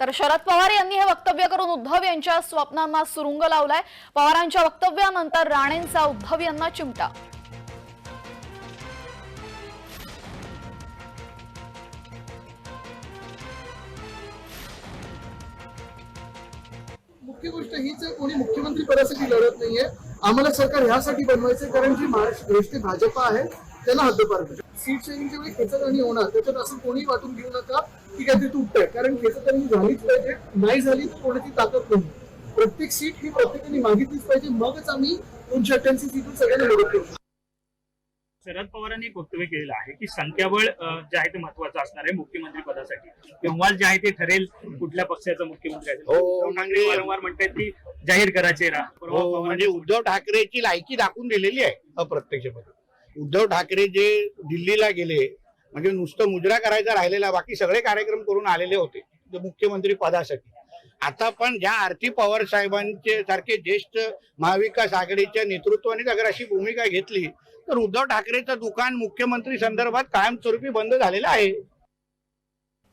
तर शरद पवार यांनी हे वक्तव्य करून उद्धव यांच्या स्वप्नांना सुरुंग लावलाय. पवारांच्या वक्तव्यानंतर राणेंचा उद्धव यांना चिमटा. मुख्य गोष्ट हीच कोणी मुख्यमंत्री पदासाठी लढत नाहीये. आम्हाला सरकार ह्यासाठी बनवायचं कारण जी महाराष्ट्र भाजपा आहे त्यांना हद्दपार सीट शेअरिंगच्या वेळी खेचताणी होणार. त्याच्यात असं कोणी वाटून घेऊ नका की काहीतरी तुटतंय. कारण खेचताणी झालीच पाहिजे नाही झाली तर कोणाची ताकद नाही. प्रत्येक सीट ही प्रत्येकाने मागितलीच पाहिजे. मगच आम्ही दोनशे अठ्ठ्याऐंशी सीटून सगळ्यांना मदत करू शरद पवारांनी एक वक्तव्य केलेलं आहे की संख्याबळ जे आहे ते महत्वाचं असणार आहे मुख्यमंत्री पदासाठी. तेव्हा जे आहे ते ठरेल कुठल्या पक्षाचा मुख्यमंत्री असेल? हो, उद्धव ठाकरे वारंवार म्हणतात की जाहीर करा चेहरा हो म्हणजे पवारांनी- उद्धव ठाकरेची लायकी दाखवून दिलेली आहे अप्रत्यक्षपणे. उद्धव ठाकरे जे दिल्लीला गेले म्हणजे नुसतं मुजरा करायचा राहिलेला बाकी सगळे कार्यक्रम करून आलेले होते मुख्यमंत्री पदासाठी. आता पण ज्या आरती पवार साहेबांचे सारखे ज्येष्ठ महाविकास आघाडीच्या नेतृत्वाने अगर अशी भूमिका घेतली तर उद्धव ठाकरेचं दुकान मुख्यमंत्री संदर्भात कायमस्वरूपी बंद झालेलं आहे.